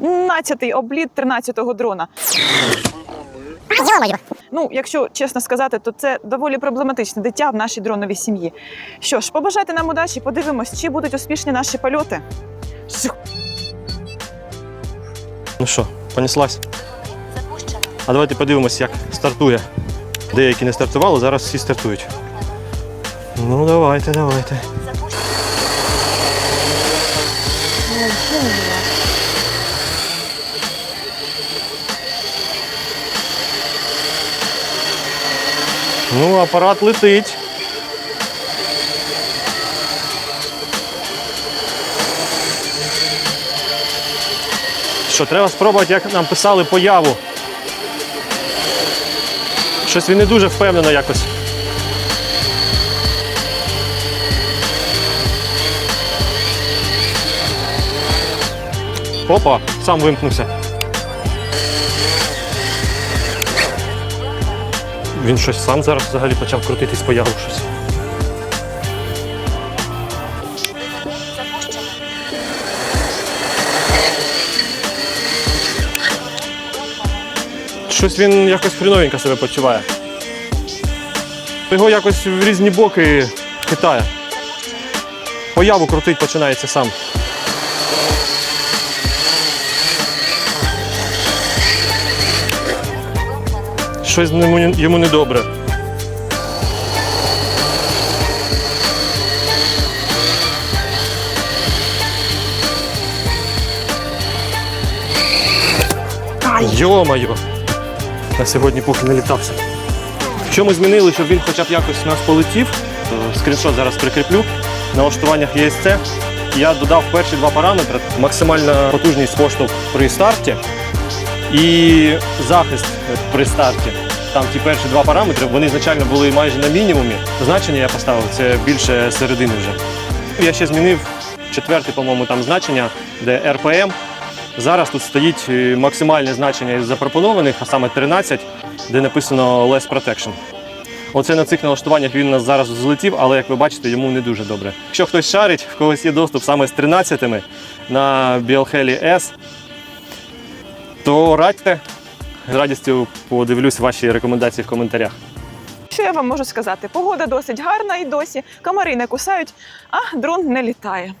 13-й обліт 13-го дрона. Ну, якщо чесно сказати, то це доволі проблематичне дитя в нашій дроновій сім'ї. Що ж, побажайте нам удачі, подивимось, чи будуть успішні наші польоти. Ну що, понеслась? А давайте подивимось, як стартує. Деякі не стартували, зараз всі стартують. Ну, давайте, давайте. Ну, апарат летить. Що, треба спробувати, як нам писали появу. Щось він не дуже впевнено якось. Опа, сам вимкнувся. Він щось сам зараз взагалі почав крутитись появу щось. Щось він якось хріновенько себе почуває. Його якось в різні боки хитає. Появу крутить починається сам. Щось йому, недобре. Йо-моє! На сьогодні поки не літався. Що ми змінили, щоб він хоча б якось у нас полетів, скріншот зараз прикріплю. На налаштуваннях ESC я додав перші два параметри: максимальна потужність поштовх при старті і захист при старті. Там ті перші два параметри, вони ізначально були майже на мінімумі. Значення я поставив це більше середини вже. Я ще змінив четверте, по-моєму, там значення, де RPM. Зараз тут стоїть е, максимальне значення із запропонованих, а саме 13, де написано Less Protection. Оце на цих налаштуваннях він у нас зараз злетів, але як ви бачите, йому не дуже добре. Якщо хтось шарить, в когось є доступ саме з 13 на Bielheli S, то радьте. З радістю подивлюсь ваші рекомендації в коментарях. Що я вам можу сказати? Погода досить гарна і досі. Комари не кусають, а дрон не літає.